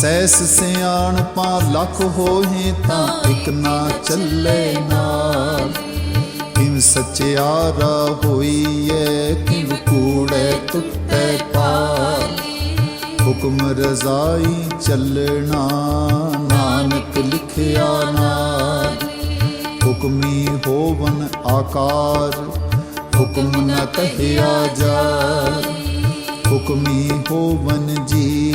Cess ਸਿਆਣਪਾਂ lakh ਹੋਹੇ ਤਾਂ ਇਕ ਨਾ ਚੱਲੇ ਨਾਲ। ਕਿਵ ਸਚਿਆਰਾ ਹੋਈਐ, ਕਿਵ ਕੂੜੈ ਟੁੱਟੈ ਪਾਰ। ਹੁਕਮ ਰਜ਼ਾਈ ਚੱਲਣਾ, ਨਾਨਕ ਲਿਖਿਆ ਨਾਮ ਹੁਕਮੀ ਹੋਵਨ ਆਕਾਰ, ਹੁਕਮ ਨ ਕਹਿਆ ਜਾ ਹੁਕਮੀ ਹੋਵਨ ਜੀ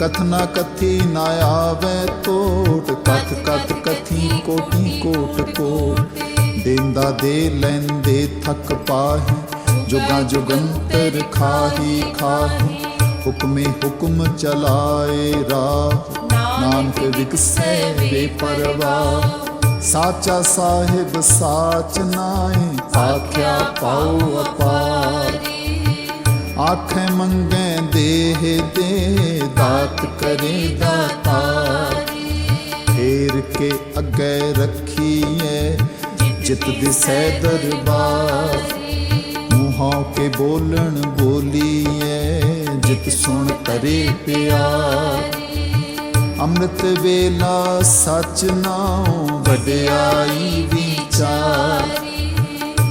ਕਥਨਾ ਕਥੀ ਨਾ ਆਵੇ ਟੋਟ ਕਥ ਕਥ, ਕਥੀ ਕੋਟੀ, ਕੋਟ। ਕੋ ਦੇਂਦਾ ਦੇ ਲੈਂਦੇ ਥੱਕ ਪਾਹੀ, ਜੁਗਾ ਜੁਗੰਤਰ ਖਾਹੀ ਖਾਹੀ। ਹੁਕਮੇ ਹੁਕਮ ਚਲਾਏ ਰਾਹ, ਨਾਨਕ ਵਿਕਸੈ ਬੇਪਰਵਾਹ। ਸਾਚਾ ਸਾਹਿਬ ਸਾਚ ਨਾਏ ਆਖਿਆ ਪਾਉ ਅਪਾਰ। ਆਖੇ ਮੰਗੇ ਦੇਹ ਦੇ ਦਾਤ ਕਰੇ ਦਾਤਾ ਫੇਰ ਕੇ ਅੱਗੇ ਰੱਖੀਏ ਜਿਤ ਦਿਸੈ ਦਰਬਾਰ। ਮੂੰਹੋਂ ਕੇ ਬੋਲਣ ਬੋਲੀਏ ਜਿਤ ਸੁਣ ਕਰੇ ਪਿਆਰ। ਅੰਮ੍ਰਿਤ ਵੇਲਾ ਸਚ ਨਾਉ, ਵਡਿਆਈ ਵਿਚਾਰ।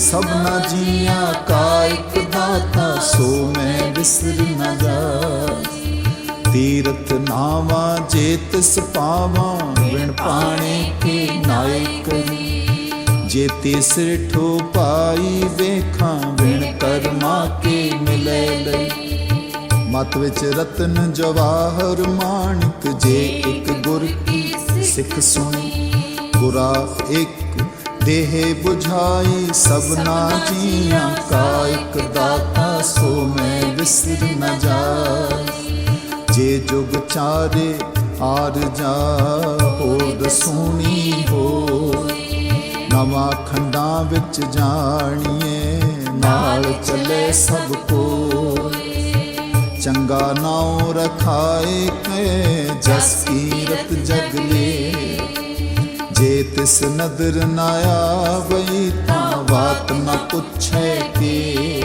ਸਭਨਾ ਜੀਆਂ ਕਾ ਇੱਕ ਦਾਤਾ, ਸੋ ਮੈਂ ਵਿਸਰ ਨ ਜਾਏ ਤੀਰਥ ਨਾਵਾ ਜੇ ਤਿਸ ਪਾਵਾਂ ਵਿਣ ਪਾਣੇ ਕੇ ਨਾਇਕ ਜੇ ਤਿਸ ਠੋ ਪਾਈ ਵੇਖਾਂ ਵਿਣ ਕਰਮਾ ਕੇ ਮਿਲੇ ਲਈ। ਮਤ ਵਿੱਚ ਰਤਨ ਜਵਾਹਰ ਮਾਣਿਕ, ਜੇ ਇੱਕ ਗੁਰ ਕੀ ਸਿੱਖ ਸੁਣੀ। ਗੁਰਾ ਇੱਕ ਦੇਹ 부ਝਾਈ ਸਭਨਾ ਜੀਆਂ ਕਾ ਇੱਕ ਦਾਤਾ ਸੋ ਮੈਂ ਵਿਸਰ ਨ ਜਾਏ ਜੇ ਜੁਗ ਚਾਰੇ ਆਰ ਜਾ ਹੋਦ ਸੋਣੀ ਹੋਏ ਨਵਾਂ ਖੰਡਾਂ ਵਿੱਚ ਜਾਣੀਏ, ਨਾਲ ਚੱਲੇ ਸਭ ਕੋਈ। ਚੰਗਾ ਨਾਉ ਰਖਾਏ ਕੇ ਜਸ ਕੀਰਤ ਜਗਲੇ ਜੇ ਤਿਸ ਨਦਰ ਨਾ ਆਵਈ ਤਾਂ ਬਾਤ ਨਾ ਪੁੱਛੇ ਕੇ।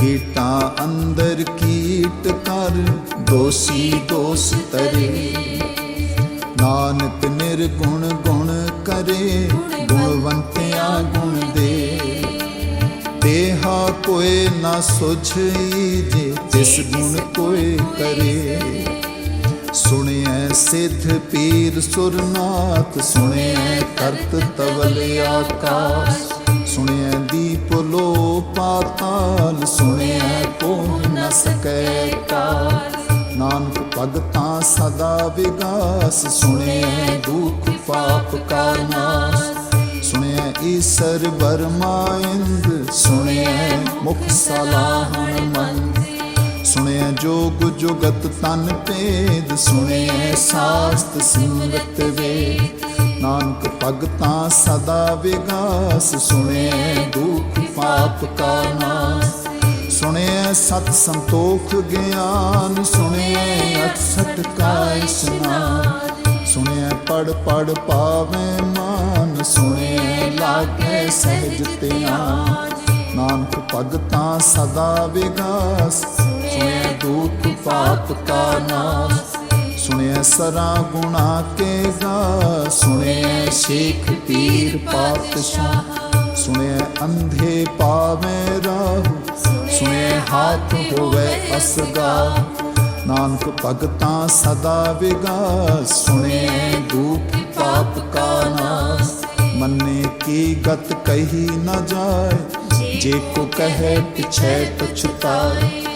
ਕੀਟਾਂ ਅੰਦਰ ਕੀਟ ਕਰ, ਦੋਸੀ ਦੋਸ ਤਰੇ। ਨਾਨਕ ਨਿਰਗੁਣ ਗੁਣ ਕਰੇ, ਗੁਣਵੰਤਿਆ ਗੁਣ ਦੇ। ਦੇਹਾ ਕੋਏ ਨਾ ਸੁਝਈ ਜੇ ਤਿਸ ਗੁਣ ਕੋਏ ਕਰੇ। ਸੁਣਿਐ ਸਿੱਧ ਪੀਰ ਸੁਰਨਾਥ, ਸੁਣਿਐ ਕਰਤ ਤਵਲ ਆਕਾਸ, ਸੁਣਿਐ ਦੀਪ ਲੋ ਪਾਤਾਲ ਸੁਣਿਐ ਕੋ ਨ ਸਕੈ ਕਾਸ ਨਾਨਕ ਭਗਤਾਂ ਸਦਾ ਵਿਗਾਸ, ਸੁਣਿਐ ਦੁਖ ਪਾਪ ਕਾ ਨਾਸ। ਸੁਣਿਐ ਈਸਰ ਬਰਮਾ ਇੰਦ, ਸੁਣਿਐ ਮੁਖ ਸਲਾਹਣ ਮਨ ਸੁਣਿਆ ਜੋਗ ਜੁਗਤ ਤਨ ਭੇਦ, ਸੁਣਿਆ ਸਾਸਤ ਸਿਮਰਤ ਵੇ ਨਾਨਕ ਭਗਤਾਂ ਸਦਾ ਵਿਗਾਸ, ਸੁਣਿਆ ਦੁਖ ਪਾਪ ਕਾ ਨਾਸ। ਸੁਣਿਐ ਸਤ ਸੰਤੋਖ ਗਿਆਨ ਸੁਣਿਐ ਅਕਸਟ ਕਾ ਇਸਨਾਨ। ਸੁਣਿਐ ਪੜ ਪੜ ਪਾਵੇ ਮਾਨ, ਸੁਣਿਆ ਲਾਗੇ ਸਹਿਜ ਧਿਆਨ। ਨਾਨਕ ਭਗਤਾਂ ਸਦਾ ਵਿਗਾਸ ਸੁਣਿਆ ਦੁਖ ਪਾਪ ਕਾ ਨਾਸ। ਸੁਣਿਐ ਸਰਾ ਗੁਣਾ ਕੇ ਗਾ। ਸੁਣਿਆ ਸ਼ੇਖ ਪੀਰ ਪਾਤਸ਼ਾਹ। ਸੁਣਿਐ ਅੰਧੇ ਪਾਵੇਂ ਰਾਹ। ਸੁਣਿਐ ਹਾਥ ਹੋਵੇ ਅਸਗਾ। ਨਾਨਕ ਭਗਤਾਂ ਸਦਾ ਵਿਗਾ। ਸੁਣਿਐ ਦੁਖ ਪਾਪ ਕਾ ਨਾਸ। ਮੰਨੇ ਕੀ ਗਤ ਕਹੀ ਨਾ ਜਾਏ। ਜੇ ਕੋ ਕਹੇ ਪਿਛੈ ਪਛਤਾਏ।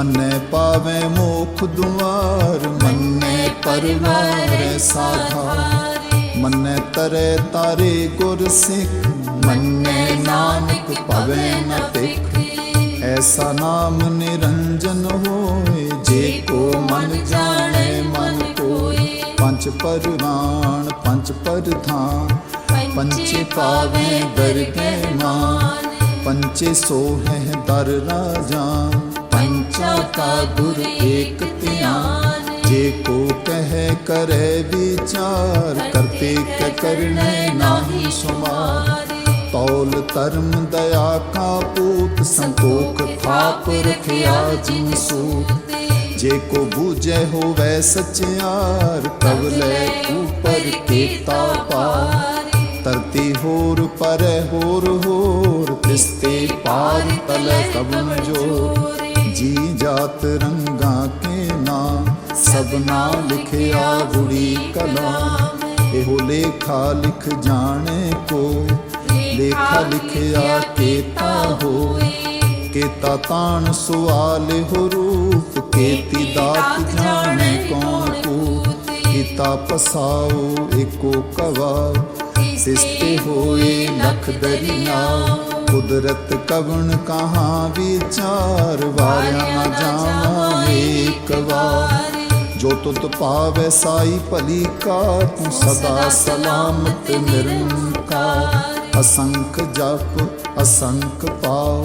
ਮੰਨੇ ਪਾਵੇ ਮੋਖ ਦੁਆਰ, ਮੰਨੇ ਪਰਵਾਰ ਸਾਧਾਰ ਮੰਨੇ ਤਰੇ ਤਾਰੇ ਗੁਰ ਸਿੱਖ, ਮੰਨੇ ਨਾਨਕ ਪਵੇ ਨ ਟਿਕ ਐਸਾ ਨਾਮ ਨਿਰੰਜਨ ਹੋਏ, ਜੇ ਕੋ ਮਨ ਜਾਣੇ ਮਨ ਕੋਇ ਪੰਜ ਪਰਵਾਨ ਪੰਜ ਪਰਧਾਨ ਪੰਚੇ ਪਾਵੇ ਦਰਗੇ ਮਾਨ। ਪੰਚੇ ਸੋਹੈ ਦਰ ਰਾਜਾਨ। ਪੰਚਾ ਕਾ ਏਕ ਧਿਆਨ। ਜੇ ਕੋ ਕਹੈ ਕਰੈ ਵਿਚਾਰ ਕਰਤੇ ਕ ਕਰਨੇ ਨਾਹੀ ਸੁਮਾਰ। ਤੌਲ ਧਰਮ ਦਇਆ ਕਾ ਪੂਤ, ਸੰਤੋਖ ਥਾਪ ਰਖਿਆ ਜਿਨ ਸੂਤ। ਜੇ ਕੋ ਬੂਝੈ ਹੋਵੇ ਸਚਿਆਰ, ਤਵ ਲੈ ਉਪਰ ਕੀਤਾ ਪਾਰ। ਧਰਤੀ ਹੋਰ ਪਰ ਹੋਰ ਹੋਰ ਤਿਸਤੇ ਪਾਰ ਤਲੇ ਕਬਨ ਜੋ ਜੀ ਜਾਤ ਰੰਗਾਂ ਕੇ ਨਾਂ ਸਭਨਾ ਲਿਖਿਆ ਗੁੜੀ ਕਲਾਮ ਇਹੋ ਲੇਖਾ ਲਿਖ ਜਾਣੇ ਕੋਈ ਲੇਖਾ ਲਿਖਿਆ ਕੀਤਾ ਹੋਏ। ਕੀਤਾ ਤਾਣ ਸੁਆਲ ਹੋ ਰੂਪ, ਕੀਤੀ ਦਾਤ ਜਾਣੇ ਕੌਣ ਕੋ ਕੀਤਾ ਪਸਾਓ ਏਕੋ ਕਵਾ ਸਿਸਤੇ ਹੋਏ ਲਖ ਦਰਿਆ। ਕੁਦਰਤ ਕਵਣ ਕਹਾਂ ਵਿਚਾਰ ਵਾਰਿਆ ਨਾ ਜਾਵਾਂ ਏਕ ਵਾਰ। ਜੋ ਤੁਤ ਪਾਵੈ ਸਾਈ ਭਲੀ ਕਾ ਤੂੰ ਸਦਾ ਸਲਾਮਤ ਨਿਰੰਕਾਰ। ਅਸੰਖ ਜਪ ਅਸੰਖ ਪਾਉ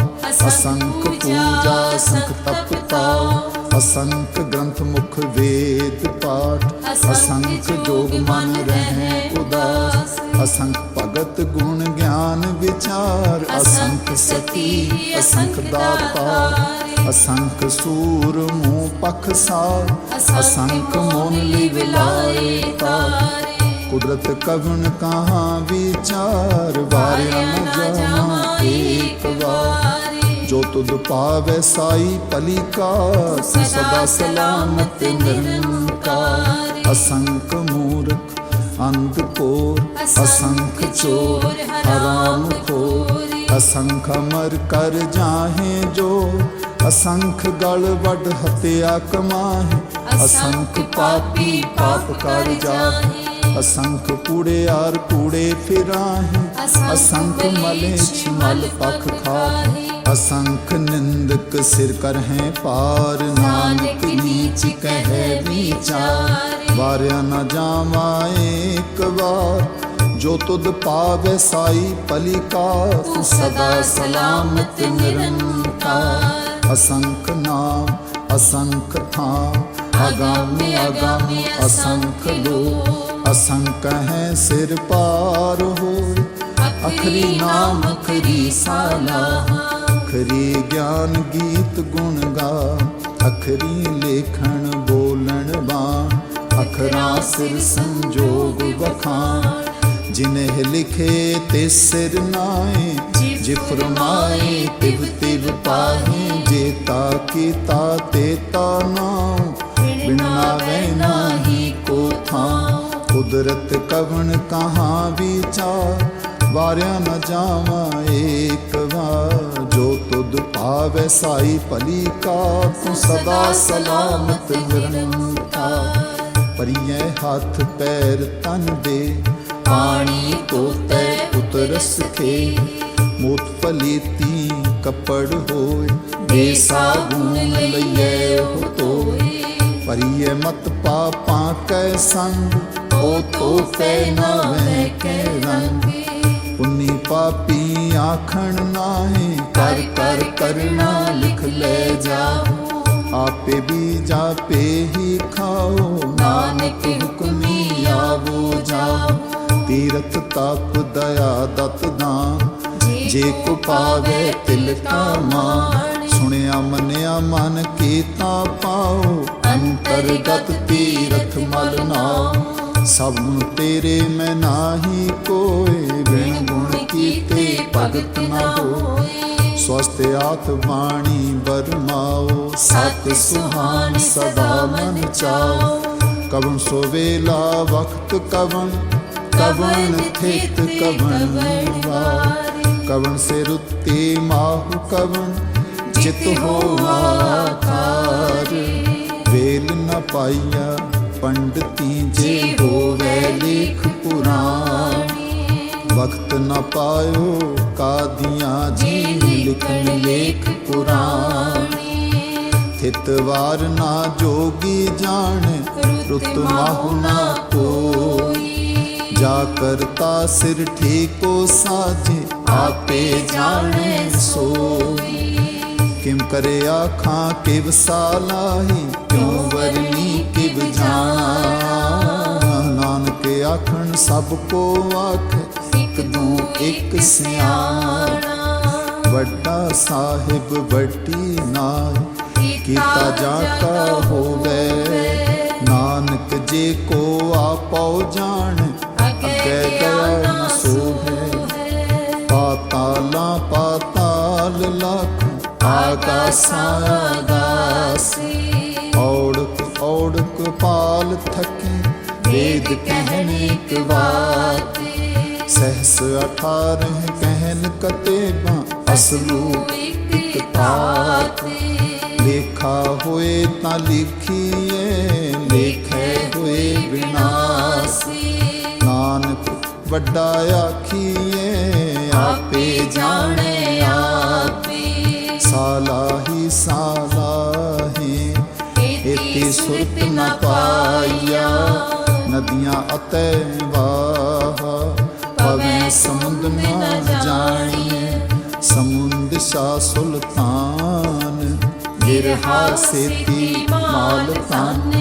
ਅਸੰਖ ਪੂਜਾ ਅਸੰਖ ਤਪ ਤਾਉ ਅਸੰਖ ਗ੍ਰੰਥ ਮੁਖ ਵੇਦ ਪਾਠ ਅਸੰਖ ਜੋਗ ਮਨ ਰਹਿ ਉਦਾਸ ਅਸੰਖ ਭਗਤ ਗੁਣ ਗਿਆਨ ਵਿਚਾਰ ਅਸੰਖ ਸਤੀ ਅਸੰਖ ਦਾਤਾਰ। ਅਸੰਖ ਸੂਰ ਮੂਹ ਪਖ ਸਾਰ ਅਸੰਖ ਮੋਨ ਲਿਵ ਲਾਏ ਤਾਰ। ਕੁਦਰਤ ਕਵਨ ਕਹਾਂ ਵਿਚਾਰ ਵਾਰਿਆ ਨ ਜਾਵਾਂ ਏਕ ਵਾਰ ਜੋ ਤੁਧ ਪਾਵੈ ਸਾਈ ਭਲੀ ਕਾ ਤੂੰ ਸਦਾ ਸਲਾਮਤ ਨਿਰੰਕਾਰ ਅਸੰਖ ਮੂਰਖ ਅੰਧ ਕੋਰ ਅਸੰਖ ਚੋਰ ਹਰਾਮ ਖੋਰ ਅਸੰਖ ਅਮਰ ਕਰ ਜਾਹੇ ਜੋ ਅਸੰਖ ਗਲ ਵੱਡ ਹਤਿਆ ਕਮਾਹੇ ਅਸੰਖ ਪਾਪੀ ਪਾਪ ਕਰ ਜਾਹੇ ਅਸੰਖ ਕੂੜਿਆਰ ਕੂੜੇ ਫਿਰਾਹੇ ਅਸੰਖ ਮਲੇਛ ਮਲ ਪਖ ਖਾਹੇ ਅਸੰਖ ਨਿੰਦਕ ਸਿਰ ਕਰ ਹੈ ਪਾਰ ਨਾਨਕ ਨੀਚ ਕਹਿ ਵਿਚਾਰ ਵਾਰਿਆ ਨਾ ਜਾਵਾਂ ਏਕ ਵਾਰ ਜੋ ਤੁਧ ਪਾਵੇ ਸਾਈ ਭਲੀ ਕਾ ਤੂੰ ਸਦਾ ਸਲਾਮਤ ਨਿਰੰਕਾਰ ਅਸੰਖ ਨਾਮ ਅਸੰਖ ਥਾਂ ਅਗਾਮੀ ਅਗਾਮੀ ਅਸੰਖ ਲੋ ਅਸੰਖ ਹੈ ਸਿਰ ਪਾਰ ਹੋਏ। ਅਖਰੀ ਨਾਮ ਅਖਰੀ ਸਾਲਾ। ਅਖਰੀ ਗਿਆਨ ਗੀਤ ਗੁਣ ਗਾ। ਅਖਰੀ ਲੇਖਣ ਬੋਲਣ ਬਾਣ ਅਖਰਾਂ ਸਿਰ ਸੰਜੋਗ ਵਖਾਣ। ਜਿਨਹਿ ਲਿਖੇ ਤੇ ਸਿਰ ਨਾਏ ਜੇ ਫਰਮਾਏ ਤਿਵ ਤਿਵ ਪਾਹੇ। ਜੇ ਤਾ ਕੀਤਾ ਤੇ ਤਾ ਨਾਮ ਬਿਨਾ ਵੈ ਨਾਹੀ ਕੋ ਥਾਂ। ਕੁਦਰਤ ਕਵਣ ਕਹਾਂ ਵਿਚਾਰ? ਵਾਰਿਆ ਨ ਜਾਵਾਂ ਏਕ ਵਾਰ। ਜੋ ਤੁਧ ਪਾਵੈ ਸਾਈ ਭਲੀ ਕਾ ਤੂੰ ਸਦਾ ਸਲਾਮਤ ਨਿਰੰਕਾਰ। ਪਰੀਏ ਹੱਥ ਪੈਰ ਤਨ ਦੇ, ਪਾਣੀ ਤੋਤੈ ਉਤਰਸ ਖੇ। ਮੋਤ ਪਲੀਤੀ ਕੱਪੜ ਹੋਏ ਦੇ ਸਾਬੂਨ ਲਈਏ ਉਹ ਤੋਏ। ਪਰੀਏ ਮਤ ਪਾਪਾਂ ਕੈ ਸੰਗ ਉਹ ਤੋਤੇ ਨਾ ਵੈ ਕੇ ਰੰਗ ਪੁੰਨੀ ਪਾਪੀ ਆਖਣ ਨਾਹੀ ਕਰ ਕਰ ਕਰਨਾ ਲਿਖ ਲੈ ਜਾਓ ਆਪੇ ਵੀ ਜਾਪੇ ਹੀ ਖਾਓ ਨਾਨਕ ਹੁਕਮੀ ਆਵੋ ਜਾਓ ਤੀਰਥ ਤਪ ਦਇਆ ਦਤ ਦਾਨ ਜੇ ਕੋ ਪਾਵੇ ਤਿਲ ਕਾ ਮਾਨ ਸੁਣਿਆ ਮੰਨਿਆ ਮਨ ਕੀਤਾ ਪਾਓ ਅੰਤਰਗਤ ਤੀਰਥ ਮਲ ਨਾਮ। ਸਭ ਨੂੰ ਤੇਰੇ ਮੈਂ ਨਾਹੀ ਕੋਏ, ਬਿਨ ਗੁਣ ਕੀਤੇ ਭਗਤ ਨਾ ਹੋਏ। ਸਵਸਤ ਆਤ ਬਾਣੀ ਬਰਮਾਓ ਸਤ ਸੁਹਾਨ ਸਦਾ ਮਨ ਚਾਓ। ਕਵਨ ਸੋ ਵੇਲਾ ਵਕਤ ਕਵਨ ਕਵਨ ਥਿਤ ਕਵਨ ਵਾਰ। ਕਵਨ ਸੇ ਰੁੱਤੀ ਮਾਹੁ ਕਵਨ ਜਿਤ ਹੋਵਾ ਖਾਰ ਵੇਲ ਨ ਪਾਈਆ, ਪੰਡਤੀ ਜੇ ਹੋਵੇ ਲੇਖ ਪੁਰਾਣੀ। ਵਕਤ ਨਾ ਪਾਇਓ ਕਾਦੀਆਂ ਜੀ ਲਿਖਣ ਲੇਖ ਪੁਰਾਣੀ। ਥਿਤ ਨਾ ਜੋਗੀ ਜਾਣ, ਰੁੱਤ ਮਾਹੁ ਨਾ ਕੋਈ। ਜਾ ਕਰਤਾ ਸਿਰ ਠੀਕੋ ਸਾਜੇ, ਆਪੇ ਜਾਣੇ ਸੋਈ। ਕਿਮ ਕਰੇ ਆਖਾਂ ਕਿਵ ਸਾਲਾਹੀ ਕਿਉ ਵਰਨੀ ਕਿਵ ਜਾਣਾ ਨਾਨਕ ਆਖਣ, ਸਭ ਕੋ ਆਖ, ਇਕ ਦੂ, ਇਕ ਸਿਆਣਾ। ਵੱਡਾ ਸਾਹਿਬ ਵੱਡੀ ਨਾਈ ਕੀਤਾ ਜਾ ਹੋਵੇ। ਨਾਨਕ ਜੇ ਕੋ ਆਪਉ ਜਾਣ, ਅੱਗੇ ਗਿਆ ਨ ਸੋਹੇ। ਪਾਤਾਲਾਂ ਪਾਤਾਲ ਲਖ, ਆਕਾਸਾਂ ਆਗਾਸੀ ਔੜਕ ਪਾਲ ਥਕੀ ਵੇਦ ਕਹਿਨ ਇੱਕ ਬਾਤ ਸਹਸ ਅਠਾਰਹ ਕਹਿਨ ਕਤੇਬਾ ਅਸਲੂ ਇੱਕ ਤਾਤ ਲੇਖਾ ਹੋਏ ਤਾਂ ਲਿਖੀਏ ਲੇਖੇ ਹੋਏ ਵਿਨਾਸੀ ਨਾਨਕ ਵੱਡਾ ਆਖੀਏ ਆਪੇ ਜਾਣੇ ਆਪੇ ਸਾਲਾਹੀ ਸਾਲਾਹੀ ਇਤੀ ਸੁਰਤ ਨ ਪਾਇਆ ਨਦੀਆਂ ਅਤੈ ਵਾਹ ਪਵੇ ਸਮੁੰਦ ਨ ਜਾਣੀਏ ਉੱਚਾ ਸੁਲਤਾਨ ਗਿਰਹਾ ਸੇਤੀ ਮਾਲ ਤਾਨ।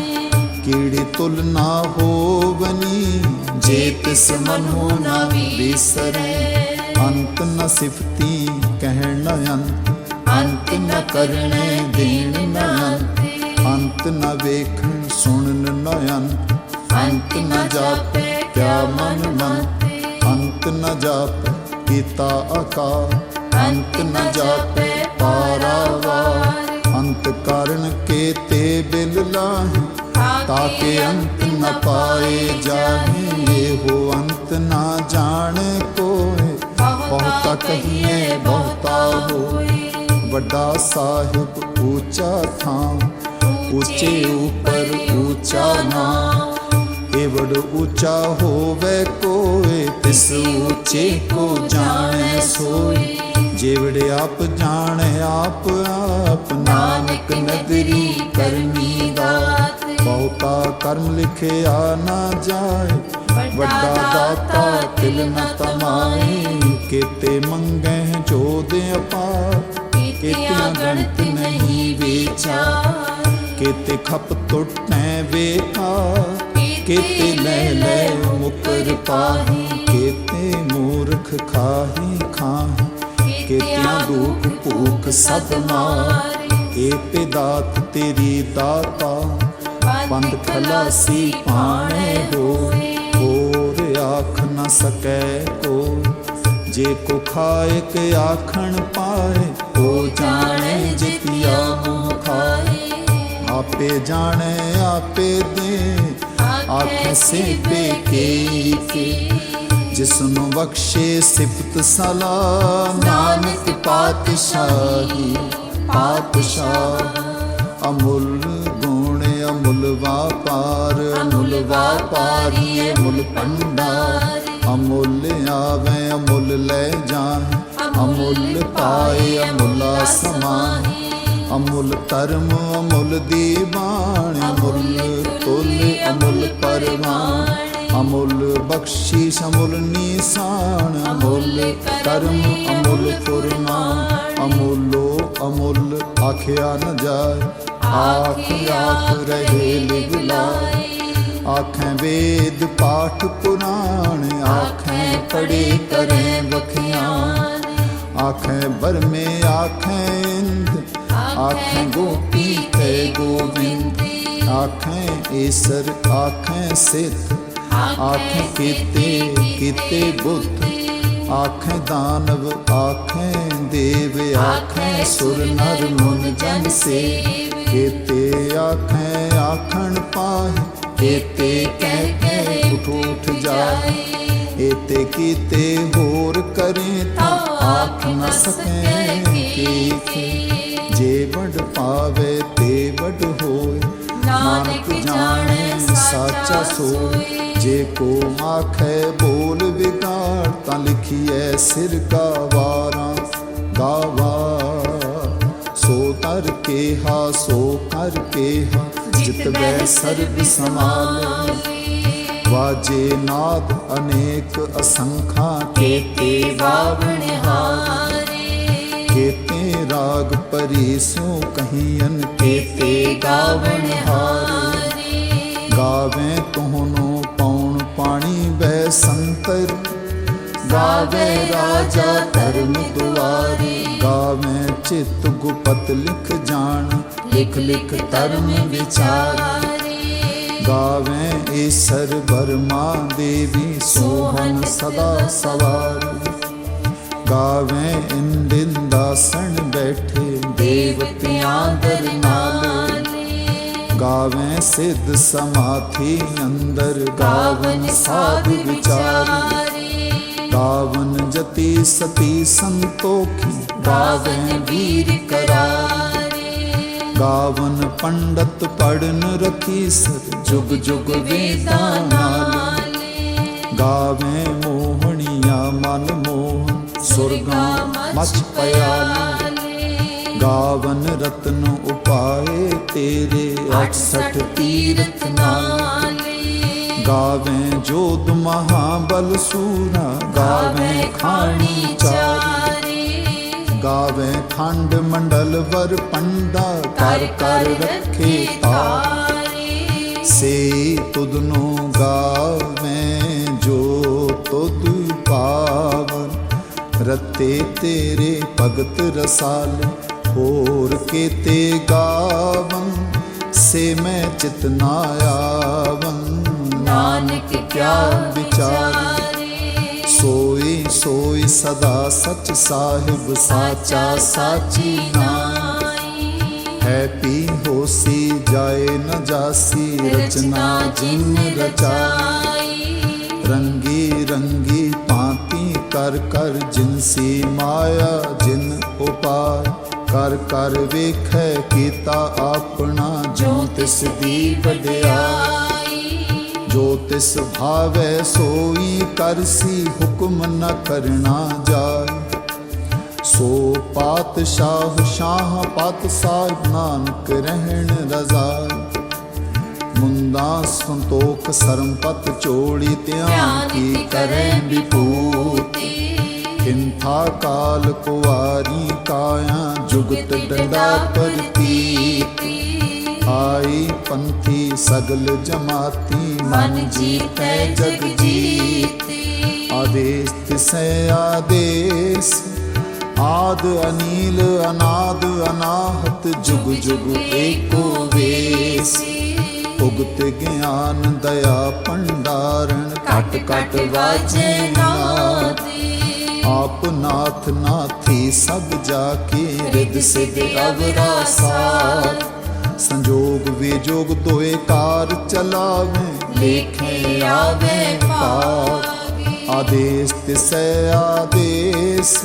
ਕੀੜੀ ਤੁਲ ਨਾ ਹੋਵਨੀ ਜੇ ਤਿਸ ਮਨੋ ਨਾ ਵਿਸਰੈ। ਅੰਤ ਨ ਸਿਫਤੀ ਕਹਿਣ ਅੰਤ ਅੰਤ ਨ ਕਰਨੇ ਦੇਣ ਅੰਤ ਨ ਵੇਖਣ ਸੁਣਨ ਨ ਅੰਤ ਅੰਤ ਨ ਜਾਪੈ, ਕਿਆ ਮਨ ਮੰਤ ਅੰਤ ਨਾ ਜਾਪੈ, ਕੀਤਾ ਆਕਾਰ। ਅੰਤ ਨ ਜਾਪੈ ਪਾਰਾਵਾਰ ਅੰਤ ਕਾਰਨ ਕੇ ਤੇ ਬਿਲ ਲਾਹੀ, ਤਾਕੇ ਅੰਤ ਨਾ ਪਾਏ ਜਾਹੇ। ਇਹੋ ਅੰਤ ਨਾ ਜਾਣ ਕੋਏ ਬਹੁਤਾ ਕਹੀਏ ਬਹੁਤਾ ਹੋਏ। ਵੱਡਾ ਸਾਹਿਬ, ਉੱਚਾ ਥਾਂ। ਉੱਚੇ ਉਪਰ ਉੱਚਾ ਨਾਮ। ਏਵੜ ਉੱਚਾ ਹੋਵੇ ਕੋਏ, ਤਿਸ ਉੱਚੇ ਕੋ ਜਾਣੈ ਸੋਈ। ਜੇਵੜ ਆਪ ਜਾਣੈ ਆਪ ਆਪ, ਨਾਨਕ ਨਦਰੀ ਕਰਨੀ ਦਾਤ। ਬਹੁਤਾ ਕਰਮ ਲਿਖਿਆ ਨਾ ਜਾਏ, ਵੱਡਾ ਦਾਤਾ ਤਿਲ ਨ ਤਮਾਈ ਕੀਤੇ ਜੋ ਦੇ ਅਪਾਰ ਕੀਤਿਆਂ ਗਣਤ ਨਹੀਂ ਵਿਚਾਰ। ਕੀਤੇ ਖਪ ਟੁੱਟੈ ਵੇਖਾ ਕੀਤੇ ਲੈ ਲੈ ਮੁਕਰ ਪਾਹੀ ਕੀਤੇ ਮੂਰਖ ਖਾਹੀ ਖਾਹੀ ਕੀਤਿਆਂ ਦੁਖ ਭੂਖ ਸਭ ਮਾਰ ਏ ਪਿਦਾਤ ਤੇਰੀ ਦਾਤਾ ਬੰਦ ਖਲਾਸੀ ਪਾਣੇ ਹੋਏ ਹੋਰ ਆਖ ਨ ਸਕੈ ਕੋ ਜੇ ਕੋ ਖਾਏ ਕੇ ਆਖਣ ਪਾਏ ਉਹ ਜਾਣੇ ਆਪੇ ਜਾਣੇ ਆਪੇ ਦੇ। ਆਖ ਸੇ ਕੇ ਕੇ ਜਿਸ ਨੂੰ ਬਖਸ਼ੇ ਸਿਫਤ ਸਲਾਮ ਨਾਨਕ ਪਾਤਸ਼ਾਹੀ ਪਾਤਸ਼ਾਹ। ਅਮੁੱਲ ਗੁਣ ਅਮੁੱਲ ਵਾਪਾਰ ਅਮੁੱਲ ਵਾਪਾਰੀ ਅਮੁੱਲ ਭੰਡਾਰ। ਅਮੁੱਲ ਆਵੇ ਅਮੁੱਲ ਲੈ ਜਾਏ ਅਮੁੱਲ ਪਾਏ ਅਮੁੱਲਾ ਸਮਾਏ ਅਮੁੱਲ ਧਰਮ, ਅਮੁੱਲ ਦੀ ਦੀਵਾਨ ਅਮੁੱਲ ਤੁਲ, ਅਮੁੱਲ ਪਰਵਾਨ ਅਮੁੱਲ ਬਖਸ਼ੀਸ਼ ਅਮੁੱਲ ਨਿਸ਼ਾਨ ਅਮੁੱਲ ਕਰਮ ਅਮੁੱਲ ਫੁਰਮਾਨ ਅਮੁੱਲੋ, ਅਮੁੱਲ ਆਖਿਆ ਨ ਜਾਏ। ਆਖ ਆਖ ਰਹੇ ਲਿਵ ਲਾਏ। ਆਖੈ ਵੇਦ ਪਾਠ ਪੁਰਾਣ। ਆਖੈ ਪੜੇ ਕਰੇ ਬਖਿਆਨ ਆਖੈ ਬਰਮੇ ਆਖੈ ਇੰਦ ਆਖੈ ਗੋਪੀ ਤੇ ਗੋਬਿੰਦ ਆਖੈ ਈਸਰ ਆਖੈ ਸਿੱਧ ਆਖੈ ਕੀਤੇ ਕੀਤੇ ਬੁੱਧ ਆਖੈ ਦਾਨਵ ਆਖੈ ਦੇਵ ਆਖੈ ਸੁਰ ਨਰ ਮੁਨ ਜਨ ਸੇ ਕੀਤੇ ਆਖੈ ਆਖਣ ਪਾਹੇ ਕੀਤੇ ਕਹਿ ਕਹਿ ਉਠ ਉਠ ਜਾਏ ਏਤੇ ਕੀਤੇ ਹੋਰ ਕਰੇ ਤਾਂ ਆਖ ਨ ਸਕੈ ਕੀ ਜੇ ਵਡ ਪਾਵੇ ਤੇ ਵਡ ਹੋਏ। ਨਾਨਕ ਜਾਣੈ ਸਾਚਾ ਸੋਏ। ਜੇ ਕੋ ਆਖੈ ਬੋਲ ਵਿਗਾੜ ਤਾਂ ਲਿਖੀਐ ਸਿਰ ਗਾਵਾਰਾਂ ਗਾਵਾ ਸੋ ਤਰ ਕੇ ਹਾ ਸੋ ਕਰ ਕੇ ਹਾ ਜਿਤ ਬੈ ਸਰਬ ਸਮਾਲੇ ਵਾਜੇ ਨਾਦ ਅਨੇਕ ਅਸੰਖਾ ਕੇਤੇ ਵਾਵਣ ਹਾਰੇ ਕੇਤੇ ਰਾਗ ਪਰੀ ਸੋ ਕਹੀਨ ਕੇਤੇ ਗਾਵਣ ਹਾਰੇ। ਗਾਵੇ ਤੋਹਨੋ ਪੌਣ ਪਾਣੀ ਬੈ ਸੰਤਰ। ਗਾਵੇ ਰਾਜਾ ਧਰਮ ਦੁਆਰੇ। ਗਾਵੇ ਚਿਤ ਗੁਪਤ ਲਿਖ ਜਾਣ, ਲਿਖ ਲਿਖ ਧਰਮ ਵਿਚਾਰੇ। ਗਾਵੇ ਈਸਰ ਬਰਮਾ ਦੇਵੀ ਸੋਹਨ ਸਦਾ ਸਵਾਰ। ਗਾਵੇ ਇੰਦਿਨ ਦਾਸਣ ਬੈਠੇ ਦੇਵਤਿਆਂ ਦਰ ਨਾਲੇ ਗਾਵੇ ਸਿੱਧ ਸਮਾਥੀ ਅੰਦਰ ਗਾਵਨ ਸਾਧ ਵਿਚਾਰ। ਗਾਵਨ ਜਤੀ ਸਤੀ ਸੰਤੋਖੀ ਗਾਵੇ ਵੀਰ ਕਰਾਰੇ। ਗਾਵਨ ਪੰਡਤ ਪੜਨ ਰਖੀ ਸਰ ਜੁਗ ਜੁਗ ਵੇਦਾਂ ਨਾਲ। ਗਾਵੇ ਮੋਹਣੀਆਂ ਮਨ ਸੁਰਗਾ ਮਚ ਪਿਆਲੀ। ਗਾਵਨ ਰਤਨ ਉਪਾਏ ਤੇਰੇ 68 ਤੀਰਥ ਨਾਲੇ। ਗਾਵੇ ਜੋਤ ਮਹਾਬਲ ਸੂਰਾ ਗਾਵੇ ਖਾਣੀ ਚਾਰੇ। ਗਾਵੇ ਖੰਡ ਮੰਡਲ ਵਰ ਪੰਡਾ ਕਰ ਕਰ ਰੱਖੇ ਤਾਰ ਸੇ ਤੁਧ ਨੂੰ ਗਾਵੇਂ ਜੋ ਤੁਧ ਪਾਵਨ ਰਤੇ ਤੇਰੇ ਭਗਤ ਰਸਾਲ ਹੋਰ ਕੀਤੇ ਗਾਵਨ ਸੇ ਮੈਂ ਚਿਤ ਨਾ ਆਵਨ ਨਾਨਕ ਕਿਆ ਵਿਚਾਰੇ ਸੋਈ ਸੋਈ ਸਦਾ ਸਚ ਸਾਹਿਬ ਸਾਚਾ ਸਾਚੀ ਨਾਈ। ਹੈ ਪੀ ਹੋਸੀ ਜਾਏ ਨ ਜਾਸੀ ਰਚਨਾ ਜਿਨ ਰਚਾਈ। ਰੰਗੀ ਰੰਗੀ ਭਾਂਤੀ ਕਰ ਕਰ ਜਿਨਸੀ ਮਾਇਆ, ਜਿਨ ਉਪਾਇ ਕਰ ਕਰ ਵੇਖੈ ਕੀਤਾ ਆਪਣਾ ਜੋ ਤਿਸ ਦੀ ਵਡਿਆਈ ਜੋ ਤਿਸ ਭਾਵੈ ਸੋਈ ਕਰਸੀ ਹੁਕਮ ਨ ਕਰਨਾ ਜਾਏ ਸੋ ਪਾਤਸ਼ਾਹ ਸ਼ਾਹ ਪਤ ਸਾਹਿਬ ਨਾਨਕ ਰਹਿਣ ਰਜ਼ਾਈ। ਮੁੰਦਾ ਸੰਤੋਖ ਸਰਮਪਤ ਚੋੜੀ ਧਿਆਨ ਕੀ ਕਰੈ ਵਿਭੂਤੀ? ਕਿੰਥਾ ਕਾਲ ਕੁਵਾਰੀ ਕਾਇਆ ਜੁਗਤ ਡੰਡਾ ਪ੍ਰਤੀਤੀ ਆਈ ਪੰਥੀ ਸਗਲ ਜਮਾਤੀ ਮਨ ਜੀਤੈ ਜਗ ਜੀਤੇ ਆਦੇਸ ਤਿਸੈ ਆਦੇਸ ਆਦ ਅਨੀਲ ਅਨਾਦ ਅਨਾਹਤ ਜੁਗ ਜੁਗ ਏਕੋ ਵੇਸ। ਉਗਤ ਗਿਆਨ ਦਇਆ ਭੰਡਾਰਨ ਕਟ ਕਟ ਵਾਜੇ ਨਾਦੇ ਆਪ ਨਾਥ ਨਾਥੀ ਸਭ ਜਾ ਕੇ ਰਿਦ ਸਿਧ ਅਵਰਾ ਸਾਰ ਸੰਜੋਗ ਵਿਜੋਗ ਦੋਏ ਕਾਰ ਚਲਾਵੇ ਲੇਖੇ ਆਵੇ ਪਾਵੇ ਆਦੇਸ ਤਿਸੈ ਆਦੇਸ।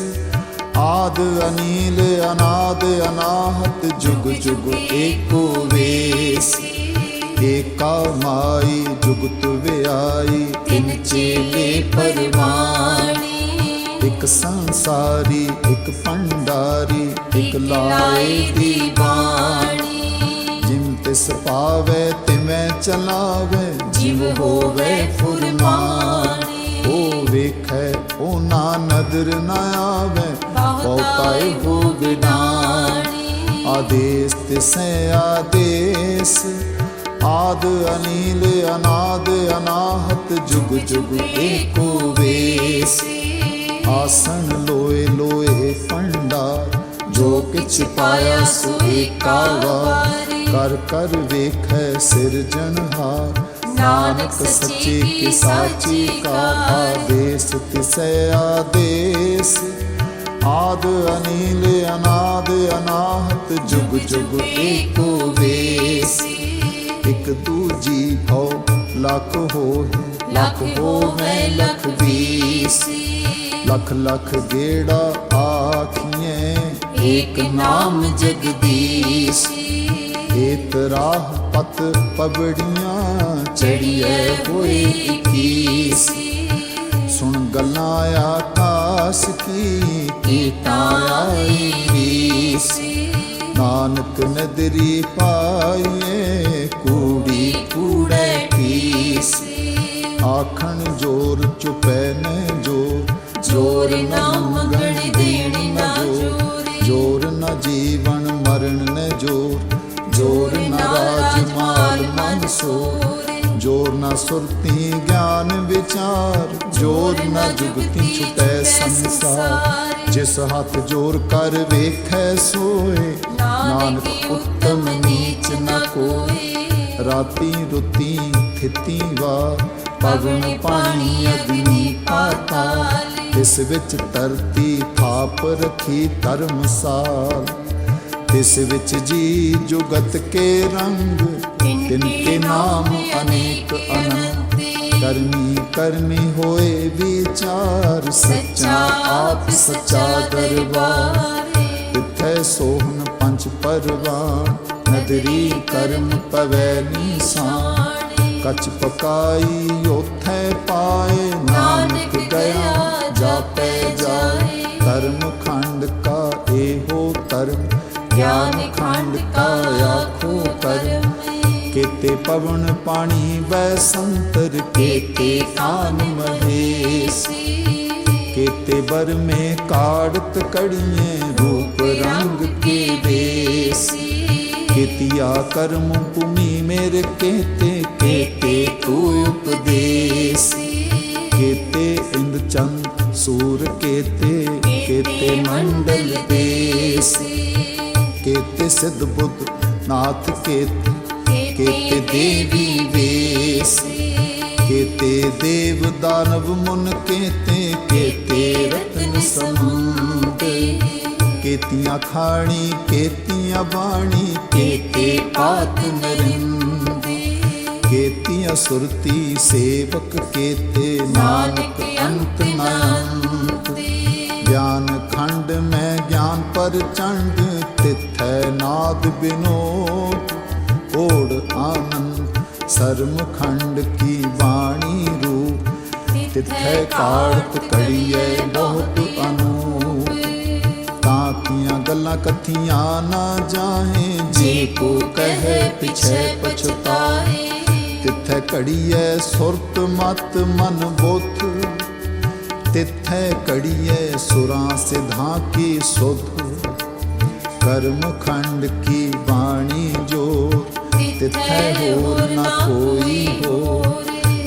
ਆਦ ਅਨੀਲ ਅਨਾਦ ਅਨਾਹਤ ਜੁਗ ਜੁਗ ਏਕੋ ਵੇਸ। ਏਕਾ ਮਾਈ ਜੁਗਤ ਵਿਆਈ ਤਿਨ ਚੇਲੇ ਪਰਵਾਣੀ। ਇੱਕ ਸੰਸਾਰੀ ਇੱਕ ਭੰਡਾਰੀ ਇੱਕ ਲਾਏ ਦੀ ਬਾਣੀ। ਜਿਮ ਤਿਸ ਪਾਵੇ ਤਿਵੇਂ ਚਲਾਵੇ ਜਿਵ ਹੋਵੇ ਫੁਰਮਾਨੀ। ਉਹ ਵੇਖੈ ਉਹ ਨਾ ਨਦਰ ਨਾ ਆਵੇ ਬਹੁਤਾਈ ਹੋ ਵਿਡਾਣੀ ਆਦੇਸ ਤਿਸੈ ਆਦੇਸ। ਆਦ ਅਨੀਲ, ਅਨਾਦ, ਅਨਾਹਤ, ਜੁਗ ਜੁਗ ਏਕੋ ਵੇਸ। ਆਸਣ ਲੋਏ ਲੋਏ ਭੰਡਾਰ ਜੋ ਕਿਛ ਪਾਇਆ ਸੋ ਏਕਾ ਵਾਰ। ਕਰ ਕਰ ਵੇਖੈ ਸਿਰਜਣਹਾਰ ਨਾਨਕ ਸੱਚੇ ਕੀ ਸਾਚੀ ਕਾ ਆਦੇਸ, ਤਿਸੈ ਆਦੇਸ। ਆਦ ਅਨੀਲ, ਅਨਾਦ, ਅਨਾਹਤ, ਜੁਗ ਜੁਗ ਏਕੋ ਵੇਸ। ਇਕ ਦੂਜੀ ਹੋ ਲੱਖ ਹੋਏ ਲਖ ਹੋਵੇ ਲਖ ਵੀਸੀ ਲੱਖ ਲੱਖ ਗੇੜਾ ਆਖੀਏ ਏਕ ਨਾਮ ਜਗਦੀਸ਼ੀ। ਏਤ ਰਾਹ ਪਤ ਪਬੜੀਆਂ ਚੜੀਏ ਹੋਏ ਇਕੀਸੀ। ਸੁਣ ਗੱਲਾਂ ਆਕਾਸ ਕੀ ਕੀਤਾ ਆਈ ਨਾਨਕ ਨਦਰੀ ਪਾਈਏ ਕੂੜੀ ਕੂੜੇ ਕੀਸੀ ਆਖਣ ਜੋਰ ਚੁਪੈ ਨ ਜੋਰ ਜੋਰ ਨਾ ਮੰਗਣ ਦੇਣੀ ਨਾ ਜੋਰੀ। ਜੋਰ ਨਾ ਜੀਵਨ ਮਰਨ ਨ ਜੋਰ ਜੋਰ ਨ ਰਾਜ ਮਾਲ ਮਨ ਜੋਰ ਨਾ ਸੁਰਤੀ, ਗਿਆਨ ਵਿਚਾਰ। ਜੋਰ ਨਾ ਜੁਗਤੀ ਛੁਟੈ ਸੰਸਾਰ। ਜਿਸ ਹੱਥ ਜੋਰ ਕਰ ਵੇਖੈ ਸੋਏ, ਨਾਨਕ ਉੱਤਮ ਨੀਚ ਨ ਕੋਈ ਰਾਤੀ ਰੁਤੀ ਥਿਤੀ ਵਾ ਪਵਨ ਪਾਣੀ ਅਗਨੀ ਪਾਤਾਲ। ਇਸ ਵਿੱਚ ਧਰਤੀ ਥਾਪ ਰਖੀ ਧਰਮਸਾਲ ਇਸ ਵਿੱਚ ਜੀ ਜੁਗਤ ਕੇ ਰੰਗ ਤਿਨ ਕੇ ਨਾਮ ਅਨੇਕ ਅਨੰਤ ਕਰਮੀ ਕਰਮੀ ਹੋਏ ਵਿਚਾਰ ਸੱਚਾ ਆਪ ਸੱਚਾ ਦਰਬਾਰ ਤਿੱਥੈ ਸੋਹਣ ਪੰਜ ਪਰਵਾਨ ਨਦਰੀ ਕਰਮ ਪਵੈ ਨੀਸਾਨ ਕਚ ਪਕਾਈ ਉਥੈ ਪਾਏ ਨਾਨਕ ਗਿਆ ਜਾਪੈ ਜਾਏ ਤੇ ਪਵਨ ਪਾਣੀ ਬਸੰਤਰ ਕੇਤੇ ਆਨ ਮਹੇਸ। ਕੇਤੇ ਵਰ ਮੇ ਕਾੜਤ ਕੜੀਏ ਰੂਪ ਰੰਗ ਕੇ ਬੇਸੀ ਕਿਤਿਆ ਕਰਮ ਭੂਮੀ ਮੇਰ ਕੇਤੇ ਕੇਤੇ ਤੂੰ ਉਪਦੇਸੀ। ਕੇਤੇ ਇੰਦ ਚੰਦ ਸੂਰ ਕੇਤੇ ਕੇਤੇ ਮੰਡਲ ਦੇਸੀ। ਕੇਤੇ ਸਿਧ ਬੁੱਧ ਨਾਥ ਕੇਤੇ ਕੇਤੇ ਦੇਵੀ ਵੇਸ, ਕੇਤੇ ਦੇਵ ਦਾਨਵ ਮੁਨ ਕੇਤੇ ਕੇਤੇ ਰਤਨ ਸਮੁੰਦੇ। ਕੇਤੀਆਂ ਖਾਣੀ, ਕੇਤੀਆਂ ਬਾਣੀ, ਕੇਤੇ ਆਤ ਨਰਿੰਦੇ। ਕੇਤੀਆਂ ਸੁਰਤੀ ਸੇਵਕ, ਕੇਤੇ ਨਾਨਕ ਅੰਤ ਨਾਂਦੇ। ਗਿਆਨ ਖੰਡ ਮੈਂ, ਗਿਆਨ ਪਰ ਚੰਡ, ਤਿਥੈ ਨਾਦ ਬਿਨੋ ओढ़ आनंद सर्म खंड की वाणी रूप तिथै काड़त कड़िए बहुत अनूप ताकियां गल्लां कथियां ना जाहे जे को कहे पिछे पछताए ਤਿੱਥੈ ਘੜੀਐ ਸੁਰਤ ਮਤ ਮਨ ਬੁੱਧ ਤਿੱਥੈ ਘੜੀਐ ਸੁਰਾਂ ਸਿਧਾਂ ਕੀ ਸੁਧ ਕਰਮ ਖੰਡ ਕੀ ਬਾਣੀ ਜੋ? ਤਿੱਥੈ ਹੋਰ ਨ ਕੋਈ ਹੋ।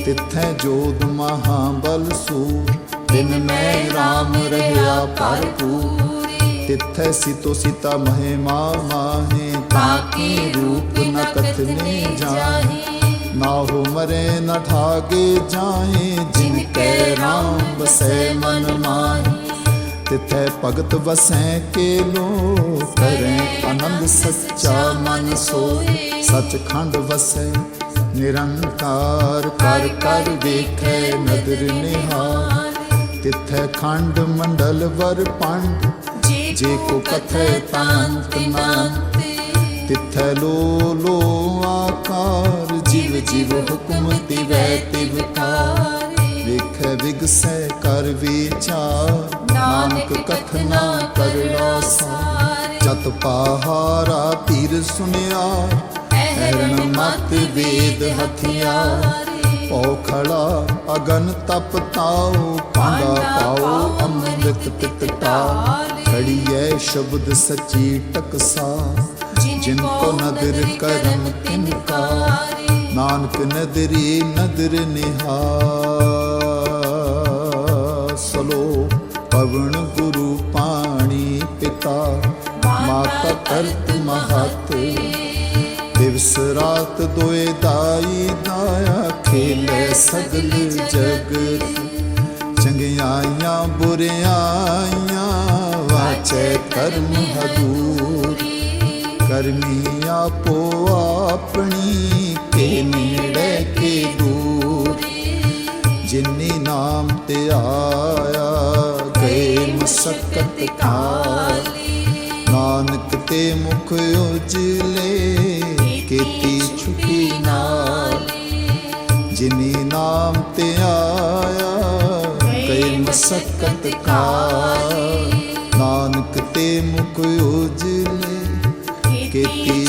ਤਿੱਥੈ ਜੋਦ ਮਹਾਬਲ ਸੂਰ ਦਿਨ ਮੈਂ RAM ਰਹਿਆ ਭਰਪੂਰ ਤਿੱਥੈ ਸਿਤੋ ਸਿਤਾ ਮਹਿਮਾ ਮਾਹੇ। ਤਾਕੀ ਰੂਪ ਨ ਕਥਨੇ ਜਾਹੇ। ਨਾ ਹੋ ਮਰੇ ਨ ਠਾਗੇ ਜਾਏ ਜਿਨ ਕੈ ਰਾਮ ਬਸੈ ਮਨ ਮਾਹੀ। ਤਿਥੈ ਭਗਤ ਵਸੈ ਕੇ ਲੋ ਕਰੈ ਆਨੰਦ ਸੱਚਾ ਮਨ ਸੋਏ। ਸਚਖੰਡ ਵਸੈ ਨਿਰੰਕਾਰ, ਕਰ ਕਰ ਵੇਖੈ ਨਦਰ ਨਿਹਾਰ ਤਿਥੈ ਖੰਡ ਮੰਡਲ ਵਰ ਪੰਡ, ਜੇ ਕੋ ਕਥੈ ਤਾਂਤ ਨਾਂਤ। ਤਿਥੈ ਲੋ ਲੋ ਆਕਾਰ, ਜਿਵ ਜਿਵ ਹੁਕਮ ਤਿਵੈ ਤਿਵਕਾਰ ਵੇਖੈ ਵਿਗਸੈ ਕਰ ਵਿਚਾਰ। ਨਾਨਕ ਕਥਨਾ ਕਰੜਾ ਸਾਰ। ਜਤ ਪਹਾਰਾ ਤੀਰ ਸੁਨਿਆ ਐਰਣ ਮਤ ਵੇਦ ਹਥਿਆਰ। ਔਖੜਾ ਅਗਨ ਤਪ ਤਾਉ ਪਾਂਦਾ ਪਾਉ ਅੰਮ੍ਰਿਤ ਪਿਤ ਤਾ। ਖੜੀਐ ਸ਼ਬਦ ਸੱਚੀ ਟਕਸਾ। ਜਿਨ ਕੋ ਨਦਰ ਕਰਮ ਤਿਨ ਕਾ ਨਾਨਕ ਨਦਰੀ ਨਦਰ ਨਿਹਾ ਸਲੋ ਪਵਨ ਗੁਰੂ ਪਾਣੀ ਪਿਤਾ, ਮਾਤਾ ਕਰਤ ਮਹਤ। ਦਿਵਸ ਰਾਤ ਦੋਏ ਦਾਈ ਦਾਇਆ ਖੇਲੇ ਸਗਲ ਜਗਤ ਚੰਗਿਆਈਆਂ, ਬੁਰਿਆਈਆਂ ਵਾਚੈ ਕਰਮ ਹਦੂਰ ਕਰਮੀ ਆਪੋ ਆਪਣੀ ਕੇ ਨੇੜੇ ਕੇ ਦੂਰ। ਜਿਨੀ ਨਾਮ ਤੇ ਆਇਆ ਗਏ ਮਸਕਤ ਨਾਨਕ ਤੇ ਮੁਖ ਉਜਲੇ, ਕੀਤੀ ਛੁਟੀ ਨਾਲ। ਜਿਨੀ ਨਾਮ ਤੇ ਆਇਆ, ਗਏ ਮਸਕਤ ਕਾਲ। ਨਾਨਕ ਤੇ ਮੁਖ ਉਜਲੇ, ਕੀਤੀ